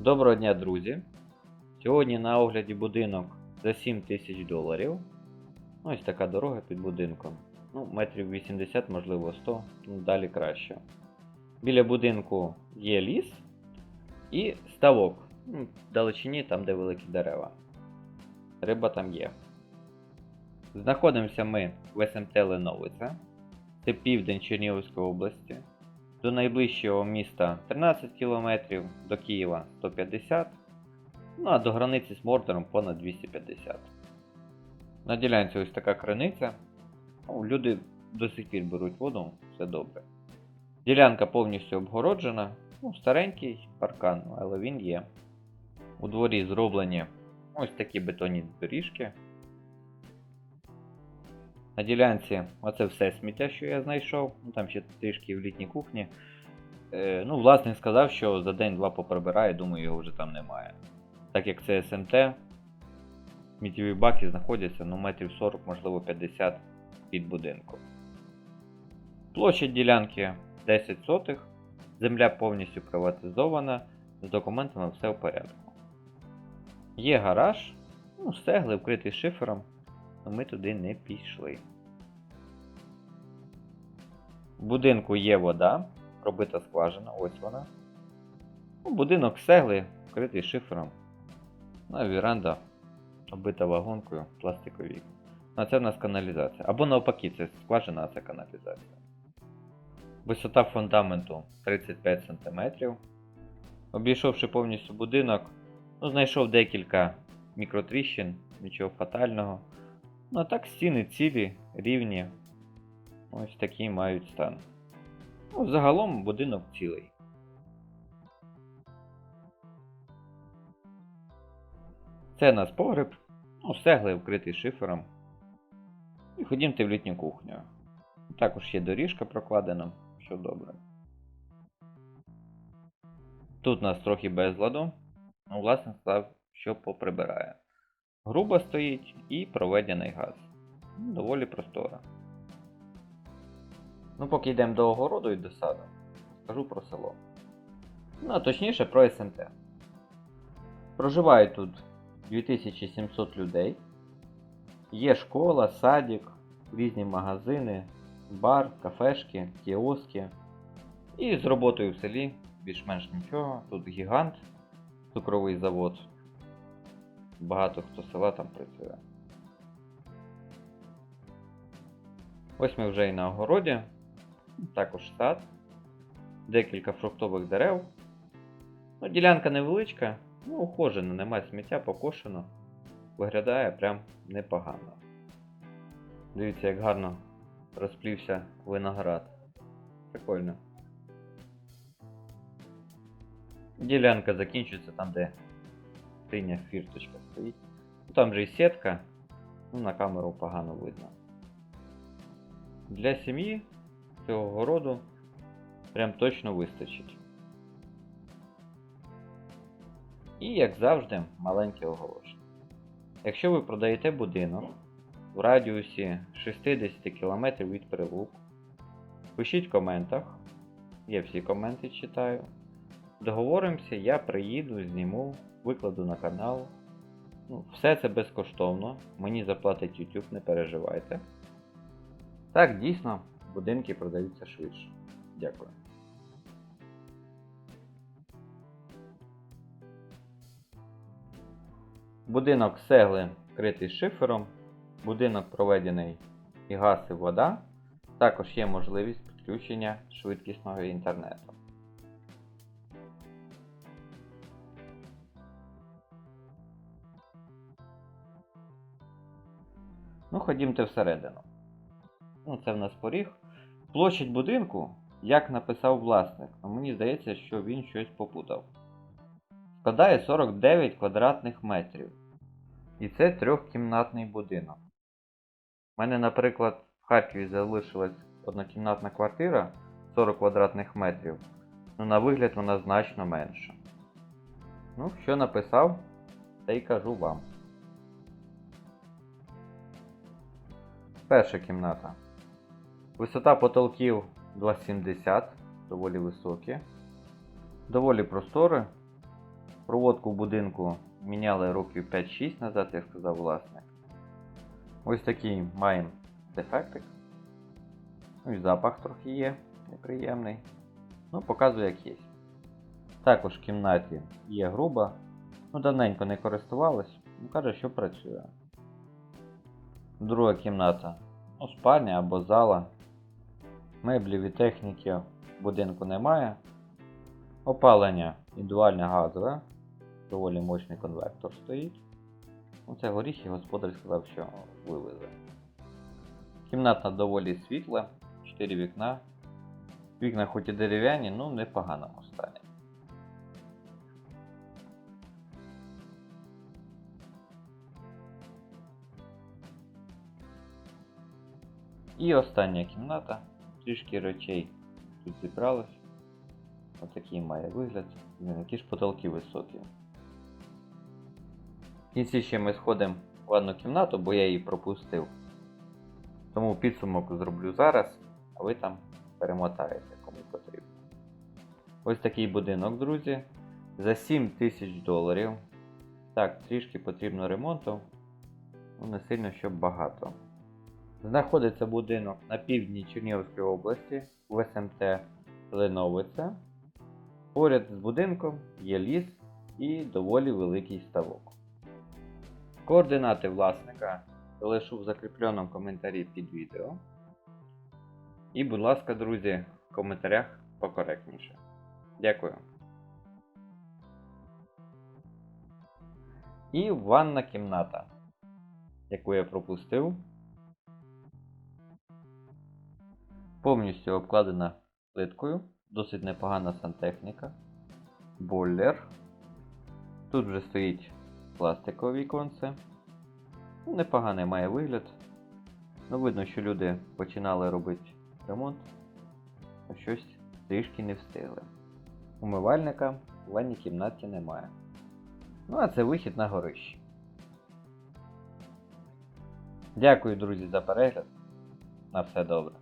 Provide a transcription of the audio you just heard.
Доброго дня, друзі! Сьогодні на огляді будинок за 7 тисяч доларів. Ну, Ось така дорога під будинком. Ну, метрів 80, можливо 100, ну далі краще. Біля будинку є ліс і ставок. Ну, в далечині там, де великі дерева. Риба там є. Знаходимося ми в СМТ Леновиця. Це південь Чернігівської області. До найближчого міста 13 км, до Києва 150 ну а до границі з Мордором понад 250. На ділянці ось така криниця. Ну, люди до сих пір беруть воду, все добре. Ділянка повністю обгороджена, ну, старенький паркан, але він є. У дворі зроблені ось такі бетонні доріжки. На ділянці оце все сміття, що я знайшов. Ну, там ще трішки в літній кухні. Е, ну, власник сказав, що за день-два поприбирає, думаю, його вже там немає. Так як це СМТ, сміттєві баки знаходяться ну, метрів 40, можливо 50 під будинком. Площадь ділянки 10 сотих. Земля повністю приватизована, з документами все в порядку. Є гараж, ну, стегли вкритий шифером, ми туди не пішли. В будинку є вода, пробита скважина, ось вона. Ну, будинок з цегли, вкритий шифером. Ну, а віранда оббита вагонкою пластикові. Ну, а це в нас каналізація. Або навпаки, це скважина, а це каналізація. Висота фундаменту 35 см. Обійшовши повністю будинок, ну, знайшов декілька мікротріщин, нічого фатального. Ну а так стіни цілі, рівні. Ось такі мають стан. Ну, загалом будинок цілий. Це нас погреб, ну, сегли вкритий шифером. І ходімте в літню кухню. Також є доріжка прокладена, що добре. Тут нас трохи безладу. Ну, власне сказав, що поприбирає. Груба стоїть і проведений газ. Ну, Доволі простора. Ну, поки йдемо до огороду і до саду, скажу про село. Ну, а точніше про СМТ. Проживає тут 2700 людей. Є школа, садик, різні магазини, бар, кафешки, кіоски. І з роботою в селі більш-менш нічого. Тут гігант, цукровий завод. Багато хто села там працює. Ось ми вже і на огороді. Також сад. Декілька фруктових дерев. Ну, ділянка невеличка, ну, ухожена, немає сміття, покошено. Виглядає прям непогано. Дивіться, як гарно розплівся виноград. Прикольно. Ділянка закінчується там, де синя фірточка стоїть. Ну, Там же і сітка, ну на камеру погано видно. Для сім'ї цього городу прям точно вистачить. І, як завжди, маленьке оголошення. Якщо ви продаєте будинок в радіусі 60 км від прилук, пишіть в коментах. Я всі коменти читаю. Договоримося, я приїду, зніму, викладу на канал. Ну, все це безкоштовно. Мені заплатить YouTube, не переживайте. Так, дійсно, будинки продаються швидше. Дякую. Будинок з цегли вкритий шифером. Будинок проведений і газ, і вода. Також є можливість підключення швидкісного інтернету. Ну, ходімте всередину. Ну, це в нас поріг. Площадь будинку, як написав власник, ну, мені здається, що він щось попутав. Складає 49 квадратних метрів. І це трьохкімнатний будинок. У мене, наприклад, в Харкові залишилась однокімнатна квартира 40 квадратних метрів. Ну, на вигляд вона значно менша. Ну, що написав, те й кажу вам. Перша кімната. Висота потолків 2,70, доволі високі. Доволі простори. Проводку в будинку міняли років 5-6 назад, як сказав власник. Ось такий маємо дефектик. Ну і запах трохи є неприємний. Ну, показую як є. Також в кімнаті є груба. Ну, давненько не користувалась. Ну, каже, що працює. Друга кімната. Ну, спальня або зала. Меблів і техніки в будинку немає. Опалення індивідуальне газове. Доволі мощний конвектор стоїть. Ну, це горіхи господар сказав, що вивезе. Кімната доволі світла, 4 вікна. Вікна хоч і дерев'яні, ну в непоганому стані. І остання кімната. Трішки речей тут зібралось. Отакий має вигляд. Блін, які ж потолки високі. В кінці ще ми сходимо в ванну кімнату, бо я її пропустив. Тому підсумок зроблю зараз, а ви там перемотаєте, кому потрібно. Ось такий будинок, друзі. За 7 тисяч доларів. Так, трішки потрібно ремонту. Ну, не сильно, щоб багато. Знаходиться будинок на півдні Чернігівської області в СМТ Леновиця. Поряд з будинком є ліс і доволі великий ставок. Координати власника залишу в закріпленому коментарі під відео. І, будь ласка, друзі, в коментарях покоректніше. Дякую. І ванна кімната, яку я пропустив. Повністю обкладена плиткою, досить непогана сантехніка, бойлер. Тут вже стоїть пластикове віконце. Непоганий має вигляд. Ну, видно, що люди починали робити ремонт, а щось трішки не встигли. Умивальника в ванній кімнаті немає. Ну, а це вихід на горище. Дякую, друзі, за перегляд. На все добре.